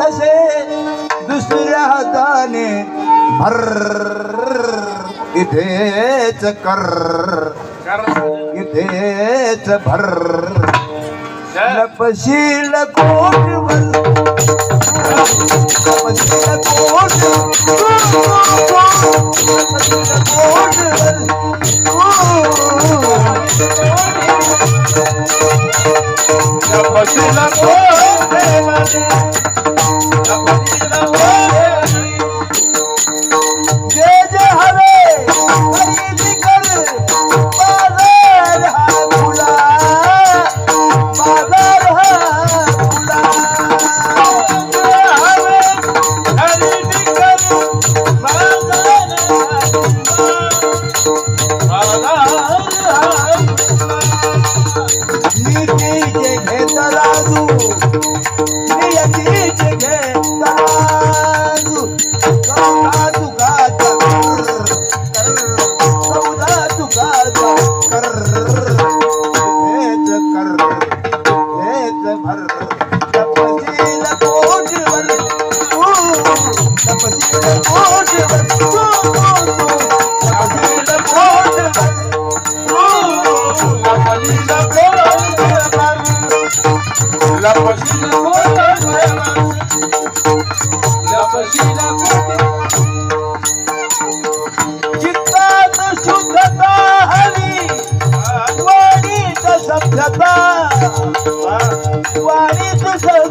तसे दुसऱ्या हाताने भर इथेच कर. इथेच भर. लपशील कोटवर लपशील कोट कोटवर Why did you so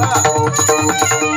Ah.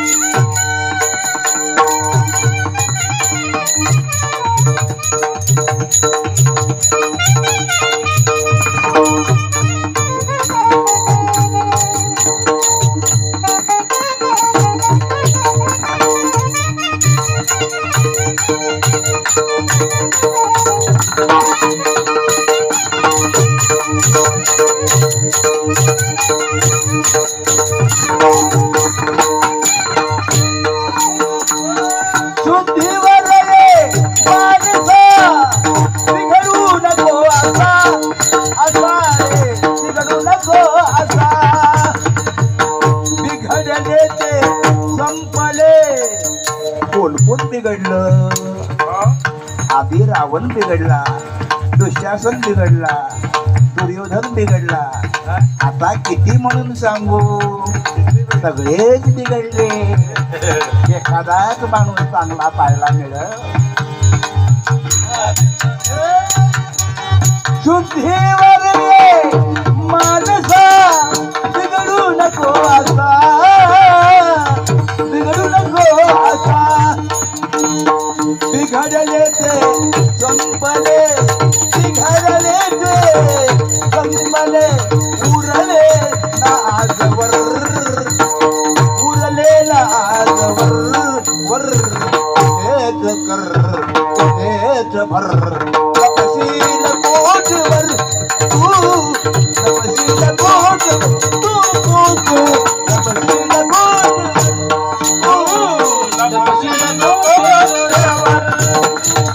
बिघडलं. आधी रावण बिघडला दुःशासन बिघडला दुर्योधन बिघडला. आता किती म्हणून सांगू? सगळेच बिघडले. एखादाच माणूस चांगला पाहायला मिळ शुद्धी घडले ते संपले बिघडले ते संपले उरले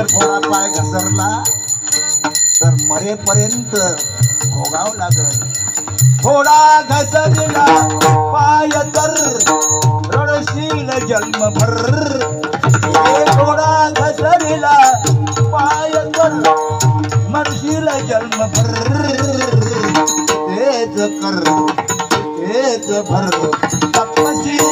जर कोणा पाय घसरला तर मरेपर्यंत भोगाव लागल. थोडा घसरला पाय तर रडशील जन्मभर. हे थोडा घसरला पाय तर मरशील जन्मभर. तेच कर तेच भर तपशील